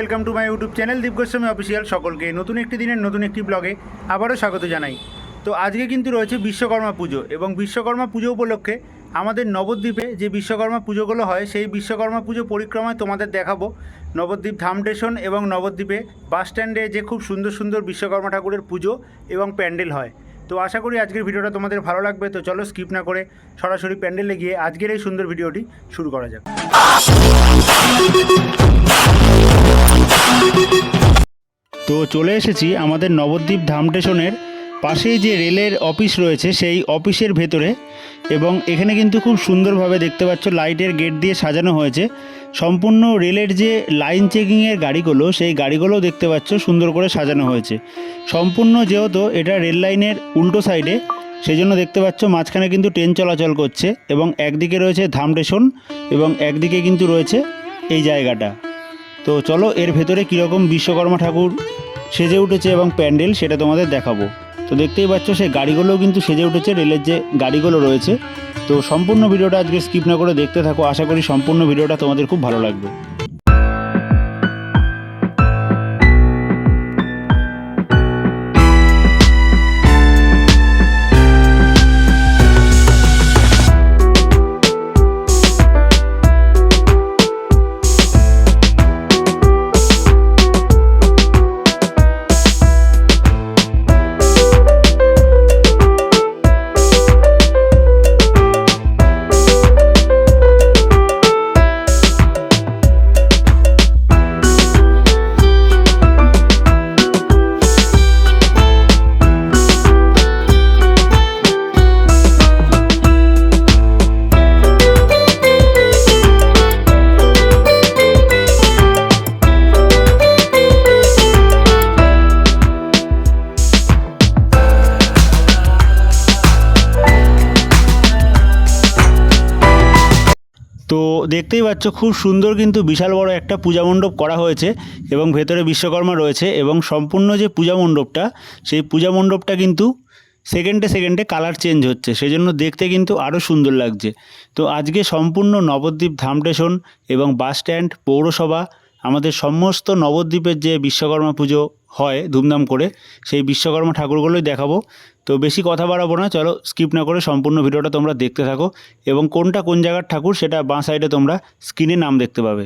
Welcome to my YouTube channel Deep Goswami official সকলকে নতুন একটি দিনের নতুন একটি ব্লগে আবারও স্বাগত জানাই। তো আজকে কিন্তু রয়েছে বিশ্বকর্মা পুজো এবং বিশ্বকর্মা পুজো উপলক্ষে আমাদের নবদ্বীপে যে বিশ্বকর্মা পুজোগুলো হয়, সেই বিশ্বকর্মা পুজো পরিক্রমায় তোমাদের দেখাবো। নবদ্বীপ ধাম স্টেশন এবং নবদ্বীপে বাস স্ট্যান্ডে যে খুব সুন্দর সুন্দর বিশ্বকর্মা ঠাকুরের পুজো এবং প্যান্ডেল হয়। তো আশা করি আজকের ভিডিওটা তোমাদের ভালো লাগবে। তো চলো স্কিপ না করে সরাসরি প্যান্ডেলে গিয়ে আজকের এই সুন্দর ভিডিওটি শুরু করা যাক। তো চলে এসেছি আমাদের নবদ্বীপ ধাম স্টেশনের পাশেই যে রেলের অফিস রয়েছে, সেই অফিসের ভেতরে এবং এখানে কিন্তু খুব সুন্দরভাবে দেখতে পাচ্ছ লাইটের গেট দিয়ে সাজানো হয়েছে। সম্পূর্ণ রেলের যে লাইন চেকিংয়ের গাড়িগুলো, সেই গাড়িগুলো দেখতে পাচ্ছ সুন্দর করে সাজানো হয়েছে। সম্পূর্ণ যেহেতু এটা রেল লাইনের উল্টো সাইডে সেই জন্য দেখতে পাচ্ছ মাঝখানে কিন্তু ট্রেন চলাচল করছে এবং একদিকে রয়েছে ধাম স্টেশন এবং একদিকে কিন্তু রয়েছে এই জায়গাটা। তো চলো, এর ভেতরে কীরকম বিশ্বকর্মা ঠাকুর সেজে উঠেছে এবং প্যান্ডেল সেটা তোমাদের দেখাবো। তো দেখতেই পাচ্ছ সেই গাড়িগুলোও কিন্তু সেজে উঠেছে, রেলের যে গাড়িগুলো রয়েছে। তো সম্পূর্ণ ভিডিওটা আজকে স্কিপ না করে দেখতে থাকো, আশা করি সম্পূর্ণ ভিডিওটা তোমাদের খুব ভালো লাগবে। দেখতেই পাচ্ছ, খুব সুন্দর কিন্তু বিশাল বড় একটা পূজা মণ্ডপ করা হয়েছে এবং ভেতরে বিশ্বকর্মা রয়েছে এবং সম্পূর্ণ যে পূজা মণ্ডপটা, সেই পূজা মণ্ডপটা কিন্তু সেকেন্ডে সেকেন্ডে কালার চেঞ্জ হচ্ছে। সেই জন্য দেখতে কিন্তু আরও সুন্দর লাগছে। তো আজকে সম্পূর্ণ নবদ্বীপ ধাম স্টেশন এবং বাস স্ট্যান্ড পৌরসভা, আমাদের সমস্ত নবদ্বীপের যে বিশ্বকর্মা পুজো হয় ধুমধাম করে, সেই বিশ্বকর্মা ঠাকুরগুলোই দেখাবো। তো বেশি কথা বাড়াবো না, চলো স্কিপ না করে সম্পূর্ণ ভিডিওটা তোমরা দেখতে থাকো এবং কোনটা কোন জায়গার ঠাকুর সেটা বাঁ সাইডে তোমরা স্ক্রিনে নাম দেখতে পাবে।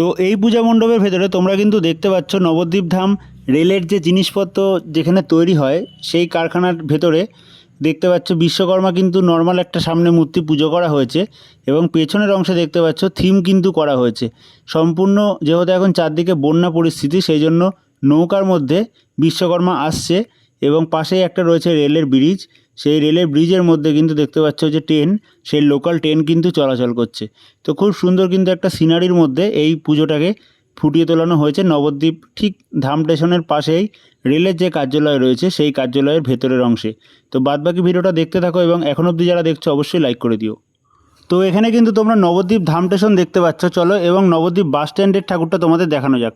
তো এই পূজা মণ্ডপের ভেতরে তোমরা কিন্তু দেখতে পাচ্ছ নবদ্বীপ ধাম রেলের যে জিনিসপত্র যেখানে তৈরি হয়, সেই কারখানার ভেতরে দেখতে পাচ্ছ বিশ্বকর্মা কিন্তু নর্মাল একটা সামনে মূর্তি পুজো করা হয়েছে এবং পেছনের অংশে দেখতে পাচ্ছ থিম কিন্তু করা হয়েছে। সম্পূর্ণ যেহেতু এখন চারদিকে বন্যা পরিস্থিতি, সেই জন্য নৌকার মধ্যে বিশ্বকর্মা আসছে। এবং পাশেই একটা রয়েছে রেলের ব্রিজ। সেই রেলের ব্রিজের মধ্যে কিন্তু দেখতে পাচ্ছ যে ট্রেন, সেই লোকাল ট্রেন কিন্তু চলাচল করছে। তো খুব সুন্দর কিন্তু একটা সিনারির মধ্যে এই পুজোটাকে ফুটিয়ে তোলানো হয়েছে। নবদ্বীপ ঠিক ধাম স্টেশনের পাশেই রেলের যে কার্যালয় রয়েছে, সেই কার্যালয়ের ভেতরের অংশে। তো বাদবাকি ভিডিওটা দেখতে থাকো এবং এখন অবধি যারা দেখছ অবশ্যই লাইক করে দিও। তো এখানে কিন্তু তোমরা নবদ্বীপ ধাম স্টেশন দেখতে পাচ্ছ। চলো এবং নবদ্বীপ বাস স্ট্যান্ডের ঠাকুরটা তোমাদের দেখানো যাক।